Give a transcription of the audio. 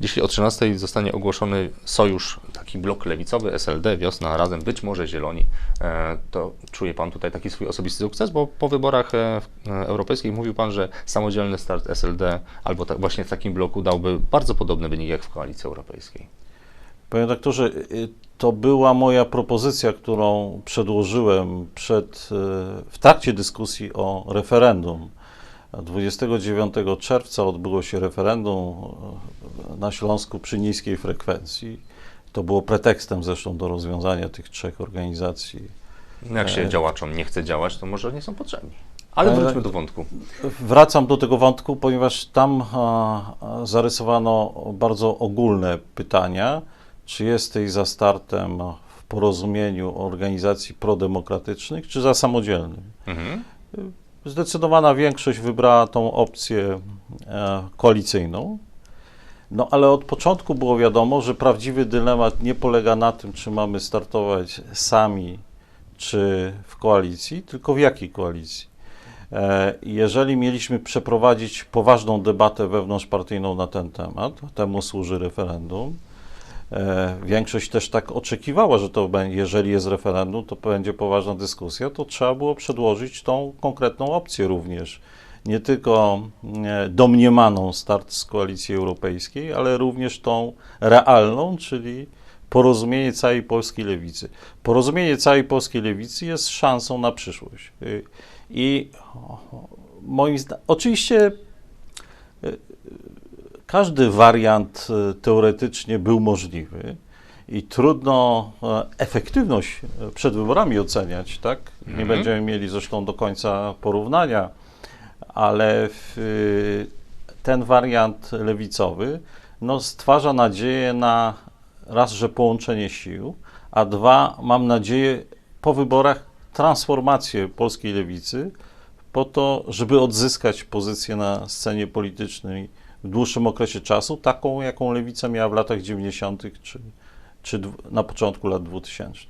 Jeśli o 13 zostanie ogłoszony sojusz, taki blok lewicowy, SLD, Wiosna, Razem, być może Zieloni, e, to czuje Pan tutaj taki swój osobisty sukces? Bo po wyborach e, e, europejskich mówił Pan, że samodzielny start SLD albo tak właśnie w takim bloku dałby bardzo podobne wyniki jak w koalicji europejskiej. Panie doktorze, y, to była moja propozycja, którą przedłożyłem przed, y, w trakcie dyskusji o referendum. 29 czerwca odbyło się referendum y, na Śląsku przy niskiej frekwencji. To było pretekstem zresztą do rozwiązania tych trzech organizacji. Jak się E. działaczom nie chce działać, to może nie są potrzebni. Ale E. wróćmy do wątku. Wracam do tego wątku, ponieważ tam zarysowano bardzo ogólne pytania. Czy jesteś za startem w porozumieniu organizacji prodemokratycznych, czy za samodzielnym? Mhm. Zdecydowana większość wybrała tą opcję e, koalicyjną. No ale od początku było wiadomo, że prawdziwy dylemat nie polega na tym, czy mamy startować sami, czy w koalicji, tylko w jakiej koalicji. E, Jeżeli mieliśmy przeprowadzić poważną debatę wewnątrzpartyjną na ten temat, temu służy referendum. E, Większość też tak oczekiwała, że to będzie, jeżeli jest referendum, to będzie poważna dyskusja, to trzeba było przedłożyć tą konkretną opcję również. Nie tylko e, domniemaną start z koalicji europejskiej, ale również tą realną, czyli porozumienie całej polskiej lewicy. Porozumienie całej polskiej lewicy jest szansą na przyszłość. Y, I moim zdaniem, oczywiście każdy wariant y, teoretycznie był możliwy i trudno e, efektywność e, przed wyborami oceniać, tak? Nie Mhm. będziemy mieli zresztą do końca porównania, ale w, ten wariant lewicowy no, stwarza nadzieję na raz, że połączenie sił, a dwa, mam nadzieję, po wyborach transformację polskiej lewicy po to, żeby odzyskać pozycję na scenie politycznej w dłuższym okresie czasu, taką, jaką lewica miała w latach 90. czy, czy na początku lat 2000.